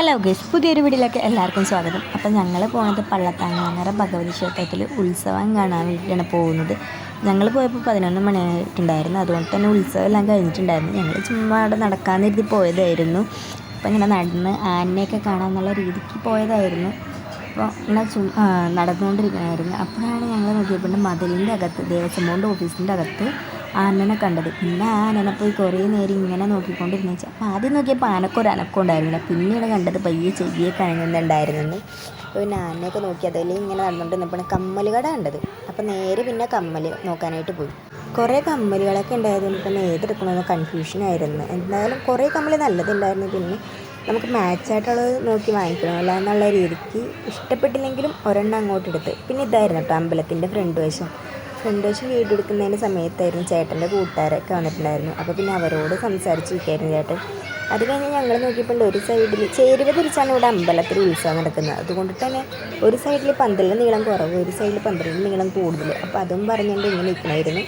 Hello guess പുതിയൊരു വീഡിയോയിലേക്ക് എല്ലാവർക്കും സ്വാഗതം. അപ്പം ഞങ്ങൾ പോകുന്നത് പള്ളത്താങ്ങാങ്ങര ഭഗവതി ക്ഷേത്രത്തിൽ ഉത്സവം കാണാൻ വേണ്ടിയിട്ടാണ് പോകുന്നത്. ഞങ്ങൾ പോയപ്പോൾ പതിനൊന്ന് മണിയായിട്ടുണ്ടായിരുന്നു. അതുകൊണ്ട് തന്നെ ഉത്സവം എല്ലാം കഴിഞ്ഞിട്ടുണ്ടായിരുന്നു. ഞങ്ങൾ ചുമ്മാ അവിടെ നടക്കാൻ കരുതി പോയതായിരുന്നു. അപ്പം ഇങ്ങനെ നടന്ന് ആനയൊക്കെ കാണാമെന്നുള്ള രീതിക്ക് പോയതായിരുന്നു. അപ്പോൾ ഇങ്ങനെ ചു നടന്നുകൊണ്ടിരിക്കണമായിരുന്നു അപ്പോഴാണ് ഞങ്ങൾ നോക്കിയപ്പോൾ മതിലിന്റെ അകത്ത് ദേവസ്വം ബോർഡ് ഓഫീസിന്റെ അകത്ത് ആനനെ കണ്ടത്. പിന്നെ ആനനെ പോയി കുറേ നേരം ഇങ്ങനെ നോക്കിക്കൊണ്ടിരുന്നു വെച്ചാൽ അപ്പോൾ ആദ്യം നോക്കിയപ്പോൾ ആനക്കൊരു അനക്കം ഉണ്ടായിരുന്നില്ല. പിന്നീട് കണ്ടത് പയ്യെ ചെവിയെ കണങ്ങുന്നുണ്ടായിരുന്നു പിന്നെ ആനയൊക്കെ നോക്കി അതിൽ ഇങ്ങനെ നടന്നുകൊണ്ടിരുന്നപ്പോൾ കമ്മൽ കട കണ്ടത്. അപ്പോൾ നേരെ പിന്നെ കമ്മൽ നോക്കാനായിട്ട് പോയി. കുറേ കമ്മലുകളൊക്കെ ഉണ്ടായതുകൊണ്ട് പിന്നെ ഏതെടുക്കണമെന്ന് കൺഫ്യൂഷൻ ആയിരുന്നു. എന്തായാലും കുറേ കമ്മൽ നല്ലതുണ്ടായിരുന്നു. പിന്നെ നമുക്ക് മാച്ചായിട്ടുള്ളത് നോക്കി വാങ്ങിക്കണമല്ലോ എന്നുള്ള രീതിക്ക് ഇഷ്ടപ്പെട്ടില്ലെങ്കിലും ഒരെണ്ണം അങ്ങോട്ട് എടുത്ത് പിന്നെ ഇതായിരുന്നു കേട്ടോ അമ്പലത്തിന്റെ ഫ്രണ്ട് വശം. വീട് വീഡിയോ എടുക്കുന്നതിന്റെ സമയത്തായിരുന്നു ചേട്ടന്റെ കൂട്ടുകാരൊക്കെ വന്നിട്ടുണ്ടായിരുന്നു. അപ്പോൾ പിന്നെ അവരോട് സംസാരിച്ചിരിക്കായിരുന്നു ചേട്ടൻ. അത് കഴിഞ്ഞ് ഞങ്ങൾ നോക്കിയപ്പോൾ ഒരു സൈഡിൽ ചേരുവ തിരിച്ചാണ് ഇവിടെ അമ്പലത്തിൽ ഉത്സവം നടക്കുന്നത്. അതുകൊണ്ട് തന്നെ ഒരു സൈഡിൽ പന്തലിന് നീളം കുറവ് ഒരു സൈഡിൽ പന്തലിന് നീളം കൂടുതൽ അപ്പോൾ അതും പറഞ്ഞുകൊണ്ട് ഇങ്ങനെ നിൽക്കണമായിരുന്നു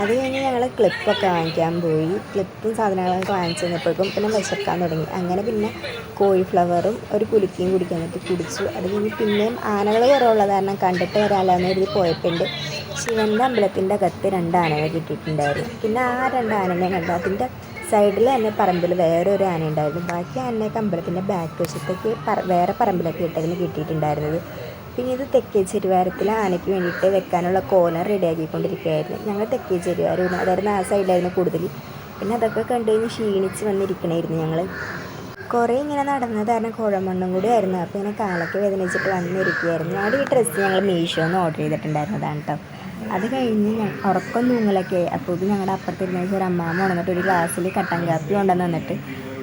അത് കഴിഞ്ഞ് ഞങ്ങൾ ക്ലിപ്പൊക്കെ വാങ്ങിക്കാൻ പോയി. ക്ലിപ്പും സാധനങ്ങളൊക്കെ വാങ്ങിച്ചു തന്നപ്പോഴേക്കും പിന്നെ വിശക്കാൻ തുടങ്ങി. അങ്ങനെ പിന്നെ കോഴിഫ്ലവറും ഒരു കുലുക്കിയും കുടിക്കാൻ പറ്റി കുടിച്ചു. അത് കഴിഞ്ഞ് പിന്നെയും ആനകൾ കുറവുള്ളത് കാരണം കണ്ടിട്ട് വരാമല്ലോ എഴുതി പോയപ്പോണ്ട് ശിവന്റെ അമ്പലത്തിന്റെ അകത്ത് രണ്ട് ആനകളെ കിട്ടിയിട്ടുണ്ടായിരുന്നു. പിന്നെ ആ രണ്ട് ആനനെ കണ്ടു. അതിന്റെ സൈഡിൽ തന്നെ പറമ്പിൽ വേറെ ഒരു ആന ഉണ്ടായിരുന്നു ബാക്കി ആനയൊക്കെ അമ്പലത്തിന്റെ ബാക്ക് വശത്തേക്ക് വേറെ പറമ്പിലൊക്കെ ഇട്ടതിന് കിട്ടിയിട്ടുണ്ടായിരുന്നത്. പിന്നെ ഇത് തെക്കേ ചെരുവാരത്തിൽ ആനയ്ക്ക് വേണ്ടിയിട്ട് വെക്കാനുള്ള കോലർ റെഡിയാക്കിക്കൊണ്ടിരിക്കുകയായിരുന്നു ഞങ്ങൾ തെക്കേ ചെരുവാരം അതായിരുന്നു ആ സൈഡിലായിരുന്നു കൂടുതൽ. പിന്നെ അതൊക്കെ കണ്ടു കഴിഞ്ഞ് ക്ഷീണിച്ച് വന്നിരിക്കണമായിരുന്നു ഞങ്ങൾ കുറേ ഇങ്ങനെ നടന്നത് കാരണം കുഴമണ്ണും കൂടി ആയിരുന്നു. അപ്പോൾ ഇങ്ങനെ കാലൊക്കെ വേദനിച്ചിട്ട് വന്നിരിക്കുകയായിരുന്നു. ഞങ്ങളുടെ ഈ ഡ്രസ്സ് ഞങ്ങൾ മീഷോ ഓർഡർ ചെയ്തിട്ടുണ്ടായിരുന്നതാണ് കേട്ടോ അത് കഴിഞ്ഞ് ഉറക്കം തൂങ്ങലൊക്കെ അപ്പോൾ ഞങ്ങളുടെ അപ്പുറത്തിരുന്ന ഒരു അമ്മാമ്മ ഉണർന്നിട്ട് ഒരു ഗ്ലാസ്സിൽ കട്ടൻ കാപ്പി കൊണ്ടുവന്ന് വന്നിട്ട്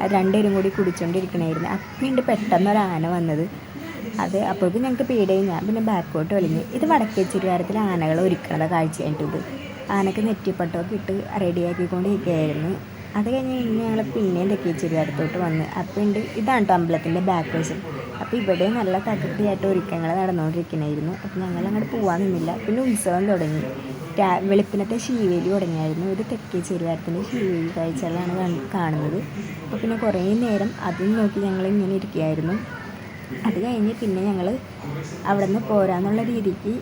അത് രണ്ടുപേരും കൂടി കുടിച്ചുകൊണ്ടിരിക്കണമായിരുന്നു അപ്പിണ്ട് പെട്ടെന്ന് ഒരു ആന വന്നത്. അത് അപ്പോഴേക്കും ഞങ്ങൾക്ക് പേടിയായി. ഞാൻ പിന്നെ ബാക്കോട്ട് വലിഞ്ഞ്. ഇത് വടക്കേ ചുരുവാരത്തിൽ ആനകൾ ഒരുക്കണത് കാഴ്ചയായിട്ട് ഇത്. ആനക്ക് നെറ്റിപ്പട്ടമൊക്കെ ഇട്ട് റെഡിയാക്കിക്കൊണ്ടിരിക്കുകയായിരുന്നു അത് കഴിഞ്ഞ് പിന്നെ ഞങ്ങൾ പിന്നെയും തെക്കേച്ചേരി അടുത്തോട്ട് വന്ന്. അപ്പോൾ ഉണ്ട് ഇതാണ് കേട്ടോ അമ്പലത്തിന്റെ ബാക്ക് വശം. അപ്പോൾ ഇവിടെ നല്ല തകൃതിയായിട്ട് ഒരുക്കങ്ങൾ നടന്നുകൊണ്ടിരിക്കണമായിരുന്നു അപ്പോൾ ഞങ്ങൾ അങ്ങോട്ട് പോകാൻ നിന്നില്ല. പിന്നെ ഉത്സവം തുടങ്ങി. വെളുപ്പിനത്തെ ശീവേലി തുടങ്ങിയായിരുന്നു. ഒരു തെക്കേ ചെരുവാരത്തിന്റെ ശീവേലി കാഴ്ചകളാണ് കാണുന്നത്. അപ്പോൾ പിന്നെ കുറേ നേരം അതും നോക്കി ഞങ്ങൾ ഇങ്ങനെ ഇരിക്കുകയായിരുന്നു. അത് കഴിഞ്ഞ് പിന്നെ ഞങ്ങൾ അവിടെ നിന്ന് പോരാന്നുള്ള രീതിക്ക്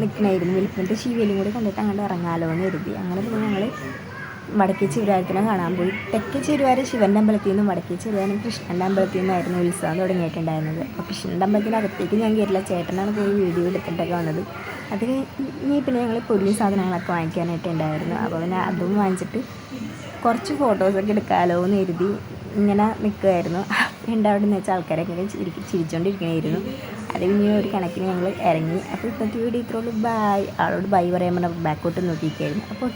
നിൽക്കണമായിരുന്നു വെളുപ്പിനത്തെ ശീവേലിയും കൂടി കണ്ടിട്ട് അങ്ങോട്ട് ഇറങ്ങാലോ എന്ന് കരുതി. അങ്ങനെ പിന്നെ ഞങ്ങൾ വടക്കേ ചുരുവാരത്തിനെ കാണാൻ പോയി. തെക്കേ ചെരുവാരം ശിവന്റെ അമ്പലത്തിൽ നിന്നും വടക്കേ ചെരുവാരം കൃഷ്ണന്റെ അമ്പലത്തിൽ നിന്നായിരുന്നു ഉത്സവം തുടങ്ങിയിട്ടുണ്ടായിരുന്നത്. അപ്പോൾ കൃഷ്ണന്റെ അമ്പലത്തിനകത്തേക്ക് ഞാൻ കയറില്ല. ചേട്ടനാണ് പോയി വീഡിയോ എടുത്തിട്ടൊക്കെ വന്നത്. അത് ഇനി പിന്നെ ഞങ്ങൾ പൊടി സാധനങ്ങളൊക്കെ വാങ്ങിക്കാനായിട്ട് ഉണ്ടായിരുന്നു. അപ്പോൾ പിന്നെ അതും വാങ്ങിച്ചിട്ട് കുറച്ച് ഫോട്ടോസൊക്കെ എടുക്കാമല്ലോ എന്ന് എഴുതി ഇങ്ങനെ നിൽക്കുമായിരുന്നു ഉണ്ട് അവിടെ നിന്ന് വെച്ചാൽ ആൾക്കാരൊക്കെ ചിരി ചിരിച്ചുകൊണ്ടിരിക്കണമായിരുന്നു അത് ഇനി ഒരു കണക്കിന് ഞങ്ങൾ ഇറങ്ങി. അപ്പോൾ ഇപ്പോഴത്തെ വീഡിയോ ഇത്രയുള്ളൂ ബൈ ആളോട് ബൈ പറയാൻ പറഞ്ഞാൽ ബാക്കോട്ട് നോക്കിയിരിക്കുകയായിരുന്നു. അപ്പോൾ